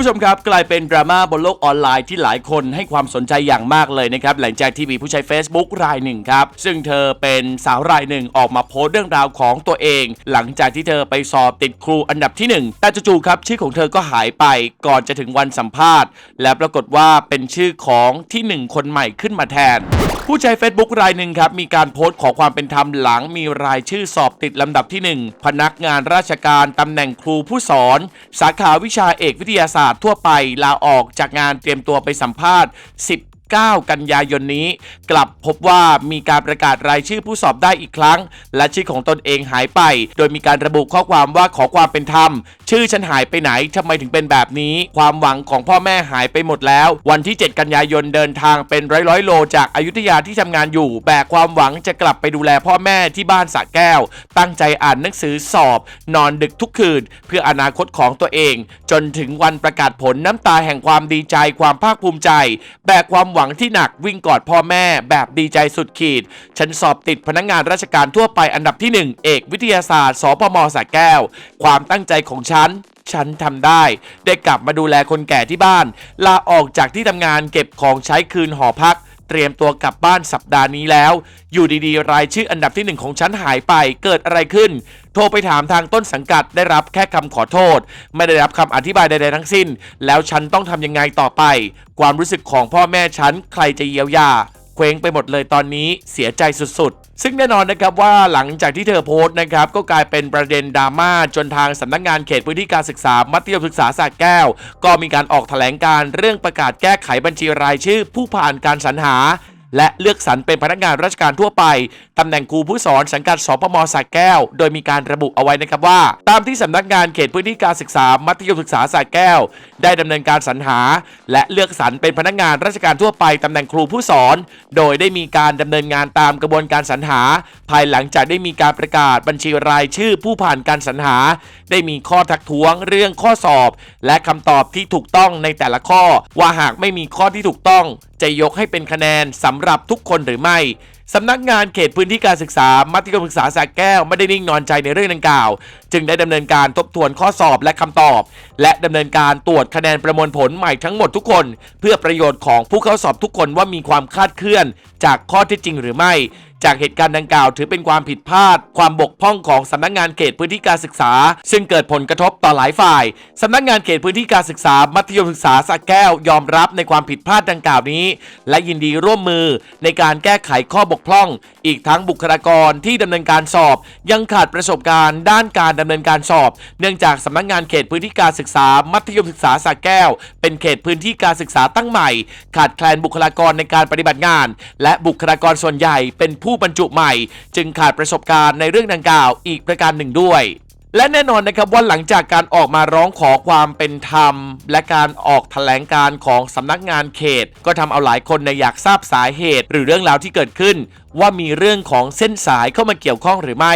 ผู้ชมครับกลายเป็นดราม่าบนโลกออนไลน์ที่หลายคนให้ความสนใจอย่างมากเลยนะครับหลังจากที่มีผู้ใช้ Facebook รายหนึ่งครับ ซึ่งเธอเป็นสาวรายหนึ่งออกมาโพสต์เรื่องราวของตัวเอง หลังจากที่เธอไปสอบติดครูอันดับที่หนึ่งแต่จู่ๆครับ ชื่อของเธอก็หายไปก่อนจะถึงวันสัมภาษณ์ และปรากฏว่าเป็นชื่อของที่หนึ่งคนใหม่ขึ้นมาแทน ผู้ใช้ Facebook รายหนึ่งครับ มีการโพสต์ขอความเป็นธรรมหลังมีรายชื่อสอบติดลำดับที่ 1 พนักงานราชการตำแหน่งครูผู้สอน สาขาวิชาเอกวิทยาศาสตร์ทั่วไปลาออกจากงานเตรียมตัวไปสัมภาษณ์10 9 กันยายนนี้ กลับพบว่ามีการประกาศรายชื่อผู้สอบได้อีกครั้ง และชื่อของตนเองหายไป โดยมีการระบุข้อความว่าขอความเป็นธรรม ชื่อฉันหายไปไหนทำไมถึงเป็นแบบนี้ ความหวังของพ่อแม่หายไปหมดแล้ว วันที่ 7 กันยายนเดินทางเป็นร้อยร้อยโล จากอายุทยาที่ทำงานอยู่ แบกความหวังจะกลับไปดูแลพ่อแม่ที่บ้านสระแก้ว ตั้งใจอ่านหนังสือสอบ นอนดึกทุกคืน เพื่ออนาคตของตัวเอง จนถึงวันประกาศผลน้ำตาแห่งความดีใจความภาคภูมิใจ แบกความหวังที่หนักวิ่งกอดพ่อแม่ แบบดีใจสุดขีด ฉันสอบติดพนักงานราชการทั่วไปอันดับที่ 1 เอกวิทยาศาสตร์ สพมสระแก้ว ความตั้งใจของฉันฉันทำได้ ได้กลับมาดูแลคนแก่ที่บ้าน ลาออกจากที่ทำงานเก็บของใช้คืนหอพัก เตรียมตัวกลับบ้านสัปดาห์นี้แล้ว อยู่ดีๆ รายชื่ออันดับที่หนึ่งของฉันหายไปเกิดอะไรขึ้น โทรไปถามทางต้นสังกัดได้รับแค่คำขอโทษ ไม่ได้รับคำอธิบายใดๆทั้งสิ้น แล้วฉันต้องทำยังไงต่อไป ความรู้สึกของพ่อแม่ฉันใครจะเยียวยา เคว้งไปหมดเลยตอนนี้เสียใจสุดๆ ซึ่งแน่นอนนะครับว่าหลังจากที่เธอโพสต์นะครับก็กลายเป็นประเด็นดราม่าจนทางสำนักงานเขตพื้นที่การศึกษา มัธยมศึกษาสระแก้ว ก็มีการออกแถลงการเรื่องประกาศแก้ไขบัญชีรายชื่อผู้ผ่านการสรรหา และเลือกสรรเป็นพนักงานราชการทั่วไปตำแหน่งครูผู้สอนสังกัดสพมสระแก้ว โดยมีการระบุเอาไว้นะครับว่า ตามที่สำนักงานเขตพื้นที่การศึกษามัธยมศึกษาสระแก้ว ได้ดำเนินการสรรหา และเลือกสรรเป็นพนักงานราชการทั่วไปตำแหน่งครูผู้สอน โดยได้มีการดำเนินงานตามกระบวนการสรรหา ภายหลังจากได้มีการประกาศบัญชีรายชื่อผู้ผ่านการสรรหา ได้มีข้อทักท้วงเรื่องข้อสอบ และคำตอบที่ถูกต้องในแต่ละข้อ ว่าหากไม่มีข้อที่ถูกต้อง จะยกให้เป็นคะแนนสำหรับทุกคนหรือไม่สำนักงานเขตพื้นที่การศึกษา มัธยมศึกษาสระแก้วไม่ได้นิ่งนอนใจในเรื่องดังกล่าว จึงได้ดำเนินการทบทวนข้อสอบและคำตอบ และดำเนินการตรวจคะแนนประมวลผลใหม่ทั้งหมดทุกคน เพื่อประโยชน์ของผู้เข้าสอบทุกคนว่ามีความคลาดเคลื่อน จากข้อเท็จจริงหรือไม่ จากเหตุการณ์ดังกล่าว ถือเป็นความผิดพลาด ความบกพร่องของสำนักงานเขตพื้นที่การศึกษา ซึ่งเกิดผลกระทบต่อหลายฝ่ายสำนักงานเขตพื้นที่การศึกษา มัธยมศึกษาสระแก้วยอมรับในความผิดพลาดดังกล่าวนี้ และยินดีร่วมมือในการแก้ไขข้อบกพร่อง อีกทั้งบุคลากรที่ดำเนินการสอบ ยังขาดประสบการณ์ด้านการดำเนินการสอบ เนื่องจากสำนักงานเขตพื้นที่การศึกษา มัธยมศึกษาสระแก้ว เป็นเขตพื้นที่การศึกษาตั้งใหม่ ขาดแคลนบุคลากรในการปฏิบัติงาน และบุคลากรส่วนใหญ่เป็นผู้ผู้บรรจุใหม่ จึงขาดประสบการณ์ในเรื่องดังกล่าวอีกประการหนึ่งด้วยและแน่นอนนะครับว่าหลังจากการออกมาร้องขอความเป็นธรรม และการออกแถลงการของสำนักงานเขต ก็ทำเอาหลายคนในอยากทราบสาเหตุ หรือเรื่องราวที่เกิดขึ้น ว่ามีเรื่องของเส้นสายเข้ามาเกี่ยวข้องหรือไม่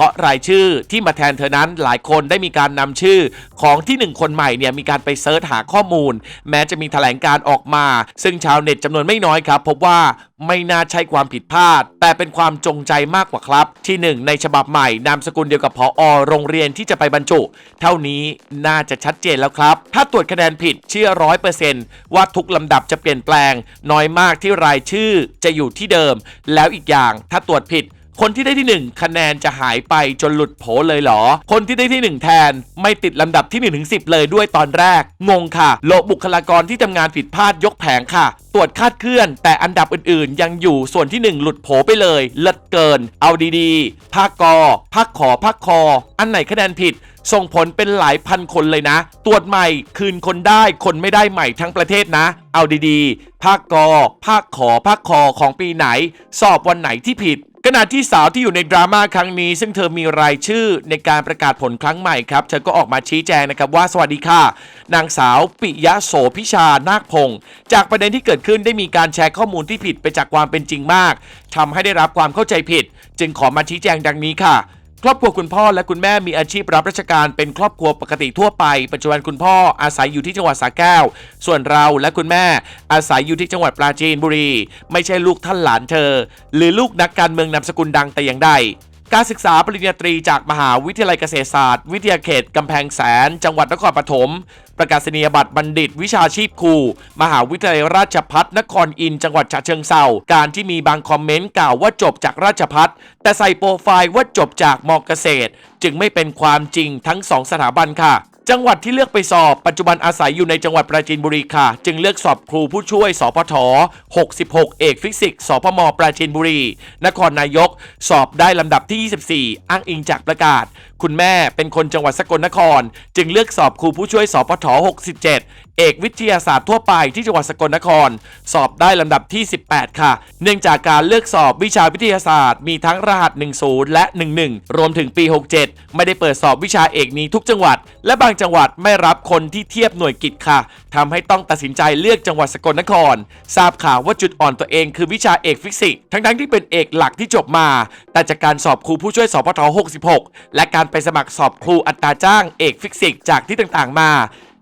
ราะรายชื่อที่มาแทนเธอนั้นหลายคนได้มีการนำชื่อของที่หนึ่งคนใหม่เนี่ยมีการไปเซิร์ชหาข้อมูล แม้จะมีแถลงการออกมา ซึ่งชาวเน็ตจำนวนไม่น้อยครับพบว่าไม่น่าใช่ความผิดพลาด แต่เป็นความจงใจมากกว่าครับ ที่หนึ่งในฉบับใหม่นามสกุลเดียวกับพออโรงเรียนที่จะไปบรรจุ เท่านี้น่าจะชัดเจนแล้วครับ ถ้าตรวจคะแนนผิดเชื่อร้อยเปอร์เซนต์ว่าทุกลำดับจะเปลี่ยนแปลง น้อยมากที่รายชื่อจะอยู่ที่เดิม แล้วอีกอย่างถ้าตรวจผิด คนที่ได้ที่ 1 คะแนนจะหายไปจนหลุดโผเลยเหรอ คนที่ได้ที่ 1 แทนไม่ติดลำดับที่1ถึง10 เลยด้วยตอนแรก งงค่ะ โลบุคลากรที่ทำงานผิดพลาดยกแผงค่ะ ตรวจคาดเคลื่อน แต่อันดับอื่นๆ ยังอยู่ส่วนที่ 1 หลุดโผไปเลยเลิศเกิน เอาดีๆภาคกอภาคขอภาคคอ อันไหนคะแนนผิดส่งผลเป็นหลายพันคนเลยนะ ตรวจใหม่คืนคนได้คนไม่ได้ใหม่ทั้งประเทศนะ เอาดีๆ ภาคกอ ภาคขอ ภาคคอของปีไหน สอบวันไหนที่ผิด ณะที่สาวที่อยู่ในดราม่าครั้งนี้ ซึ่งเธอมีรายชื่อในการประกาศผลครั้งใหม่ครับ เธอก็ออกมาชี้แจงนะครับว่าสวัสดีค่ะ นางสาวปิยะโสพิชานาคพงศ์จากประเด็นที่เกิดขึ้นได้มีการแชร์ข้อมูลที่ผิดไปจากความเป็นจริงมากทำให้ได้รับความเข้าใจผิด จึงขอมาชี้แจงดังนี้ค่ะ ครอบครัวคุณพ่อและคุณแม่มีอาชีพรับราชการเป็นครอบครัวปกติทั่วไป ปัจจุบันคุณพ่ออาศัยอยู่ที่จังหวัดสระแก้ว ส่วนเราและคุณแม่อาศัยอยู่ที่จังหวัดปราจีนบุรี ไม่ใช่ลูกท่านหลานเธอ หรือลูกนักการเมืองนามสกุลดังแต่อย่างใด การศึกษาปริญญาตรีจากมหาวิทยาลัยเกษตรศาสตร์ วิทยาเขตกำแพงแสน จังหวัดนครปฐม ประกาศนียบัตรบัณฑิตวิชาชีพครู มหาวิทยาลัยราชพัฒนครอินทร์จังหวัดฉะเชิงเซาการที่มีบางคอมเมนต์กล่าวว่าจบจากราชพัฒแต่ใส่โปรไฟล์ว่าจบจากมอเกษตร จึงไม่เป็นความจริงทั้งสองสถาบันค่ะ จังหวัดที่เลือกไปสอบปัจจุบันอาศัยอยู่ในจังหวัดปราจีนบุรีค่ะ จึงเลือกสอบครูผู้ช่วย สพท 66 เอกฟิสิกส์สพม ปราจีนบุรี นครนายก สอบได้ลำดับที่ 24 อ้างอิงจากประกาศ คุณแม่เป็นคนจังหวัดสกลนคร จึงเลือกสอบครูผู้ช่วยสพท67 เอกวิทยาศาสตร์ทั่วไปที่จังหวัดสกลนคร สอบได้ลำดับที่ 18 ค่ะ เนื่องจากการเลือกสอบวิชาวิทยาศาสตร์ มีทั้งรหัส 10 และ 11 รวมถึงปี 67 ไม่ได้เปิดสอบวิชาเอกนี้ทุกจังหวัด และบางจังหวัดไม่รับคนที่เทียบหน่วยกิจค่ะทำให้ต้องตัดสินใจเลือกจังหวัดสกลนคร ทราบข่าวว่าจุดอ่อนตัวเองคือวิชาเอกฟิสิกส์ทั้งๆที่เป็นเอกหลักที่จบมา แต่จากการสอบครูผู้ช่วยสพท66 และการไปสมัครสอบครูอัตราจ้างเอกฟิสิกส์จากที่ต่างๆมา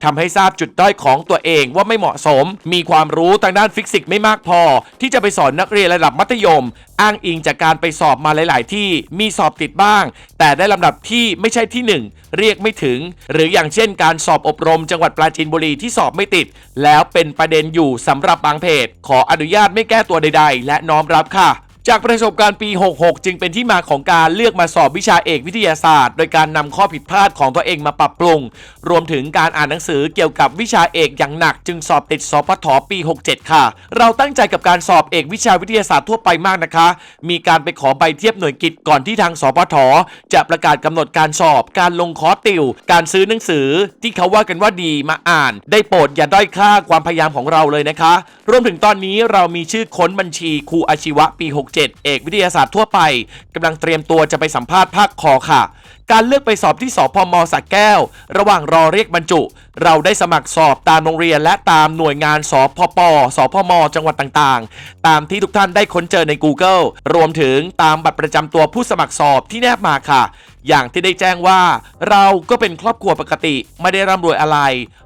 ทำให้ทราบจุดด้อยของตัวเองว่าไม่เหมาะสม มีความรู้ทางด้านฟิสิกส์ไม่มากพอ ที่จะไปสอนนักเรียนระดับมัธยม อ้างอิงจากการไปสอบมาหลาย ๆ ที่ มีสอบติดบ้าง แต่ได้ลำดับที่ไม่ใช่ที่หนึ่งเรียกไม่ถึง หรืออย่างเช่น การสอบอบรมจังหวัดปราจีนบุรีที่สอบไม่ติด แล้วเป็นประเด็นอยู่สำหรับบางเพจ ขออนุญาตไม่แก้ตัวใด ๆ และน้อมรับค่ะ จากประสบการณ์ปี 66 จึงเป็นที่มาของการเลือกมาสอบวิชาเอกวิทยาศาสตร์ โดยการนำข้อผิดพลาดของตัวเองมาปรับปรุง รวมถึงการอ่านหนังสือเกี่ยวกับวิชาเอกอย่างหนัก จึงสอบติดสพทปี 67 ค่ะ เราตั้งใจกับการสอบเอกวิชาวิทยาศาสตร์ทั่วไปมากนะคะ มีการไปขอใบเทียบหน่วยกิจก่อนที่ทางสพทจะประกาศกำหนดการสอบ การลงคอร์สติว การซื้อหนังสือ ที่เขาว่ากันว่าดีมาอ่าน ได้โปรดอย่าด้อยค่าความพยายามของเราเลยนะคะ รวมถึงตอนนี้เรามีชื่อค้นบัญชีครูอาชีวะปี 67เอกวิทยาศาสตร์ทั่วไปกำลังเตรียมตัวจะไปสัมภาษณ์ภาคคอค่ะ การเลือกไปสอบที่สพมสักแก้ว ระหว่างรอเรียกบรรจุ เราได้สมัครสอบตามโรงเรียนและตามหน่วยงานสพปสพม จังหวัดต่างๆ ตามที่ทุกท่านได้ค้นเจอใน Google รวมถึงตามบัตรประจำตัวผู้สมัครสอบที่แนบมาค่ะ อย่างที่ได้แจ้งว่า เราก็เป็นครอบครัวปกติไม่ได้ร่ำรวยอะไร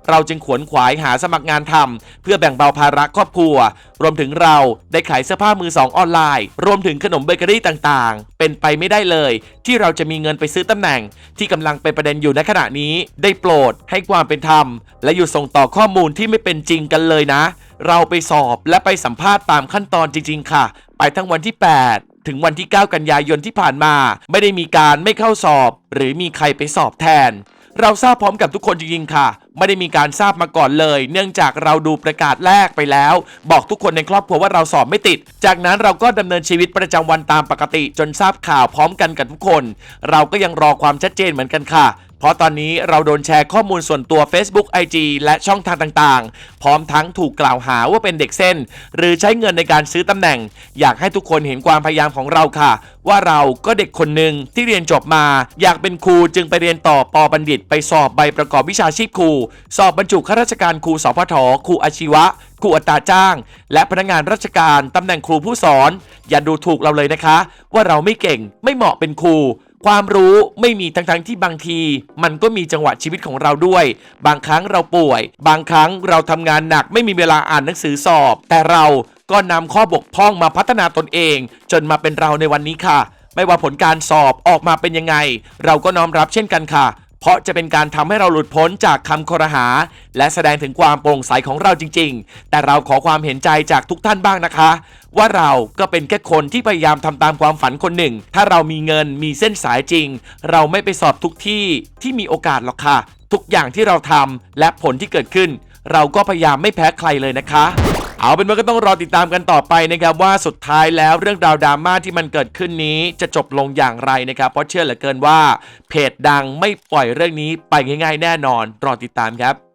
เราจึงขวนขวายหาสมัครงานทำเพื่อแบ่งเบาภาระครอบครัว รวมถึงเราได้ขายเสื้อผ้ามือสองออนไลน์ รวมถึงขนมเบเกอรี่ต่างๆ เป็นไปไม่ได้เลย ที่เราจะมีเงินไปซื้อตำแหน่ง ที่กำลังเป็นประเด็นอยู่ในขณะนี้ได้โปรดให้ความเป็นธรรม และอยู่ส่งต่อข้อมูลที่ไม่เป็นจริงกันเลยนะ เราไปสอบและไปสัมภาษณ์ตามขั้นตอนจริง ๆ ค่ะ ไปทั้งวันที่ 8 ถึงวันที่ 9 กันยายนที่ผ่านมา ไม่ได้มีการไม่เข้าสอบ หรือมีใครไปสอบแทน เราทราบพร้อมกับทุกคนจริงๆค่ะไม่ได้มีการทราบมาก่อนเลย เนื่องจากเราดูประกาศแรกไปแล้ว บอกทุกคนในครอบครัวว่าเราสอบไม่ติด จากนั้นเราก็ดำเนินชีวิตประจำวันตามปกติ จนทราบข่าวพร้อมกันกับทุกคน เราก็ยังรอความชัดเจนเหมือนกันค่ะเพราะตอนนี้เราโดนแชร์ข้อมูลส่วนตัว Facebook IG และช่องทางต่างๆ พร้อมทั้งถูกกล่าวหาว่าเป็นเด็กเส้น หรือใช้เงินในการซื้อตำแหน่ง อยากให้ทุกคนเห็นความพยายามของเราค่ะ ว่าเราก็เด็กคนหนึ่งที่เรียนจบมา อยากเป็นครูจึงไปเรียนต่อปอบัณฑิต ไปสอบใบประกอบวิชาชีพครูสอบบรรจุข้าราชการครูสพทครูอาชีวะครูอัตราจ้าง และพนักงานราชการตำแหน่งครูผู้สอน อย่าดูถูกเราเลยนะคะ ว่าเราไม่เก่งไม่เหมาะเป็นครูความรู้ไม่มีทั้งๆที่บางที มันก็มีจังหวะชีวิตของเราด้วย บางครั้งเราป่วย บางครั้งเราทำงานหนักไม่มีเวลาอ่านหนังสือสอบ แต่เราก็นำข้อบกพร่องมาพัฒนาตนเอง จนมาเป็นเราในวันนี้ค่ะ ไม่ว่าผลการสอบออกมาเป็นยังไง เราก็น้อมรับเช่นกันค่ะ เพราะจะเป็นการทำให้เราหลุดพ้นจากคำคอรหา และแสดงถึงความโปร่งใสของเราจริง ๆ แต่เราขอความเห็นใจจากทุกท่านบ้างนะคะ ว่าเราก็เป็นแค่คนที่พยายามทำตามความฝันคนหนึ่ง ถ้าเรามีเงินมีเส้นสายจริง เราไม่ไปสอบทุกที่ที่มีโอกาสหรอกค่ะ ทุกอย่างที่เราทำและผลที่เกิดขึ้น เราก็พยายามไม่แพ้ใครเลยนะคะ เอาเป็นว่าก็ต้องรอติดตามกันต่อไปนะครับว่าสุดท้ายแล้วเรื่องราวดราม่าที่มันเกิดขึ้นนี้จะจบลงอย่างไรนะครับ เพราะเชื่อเหลือเกินว่าเพจดังไม่ปล่อยเรื่องนี้ไปง่าย ๆ แน่นอน รอติดตามครับ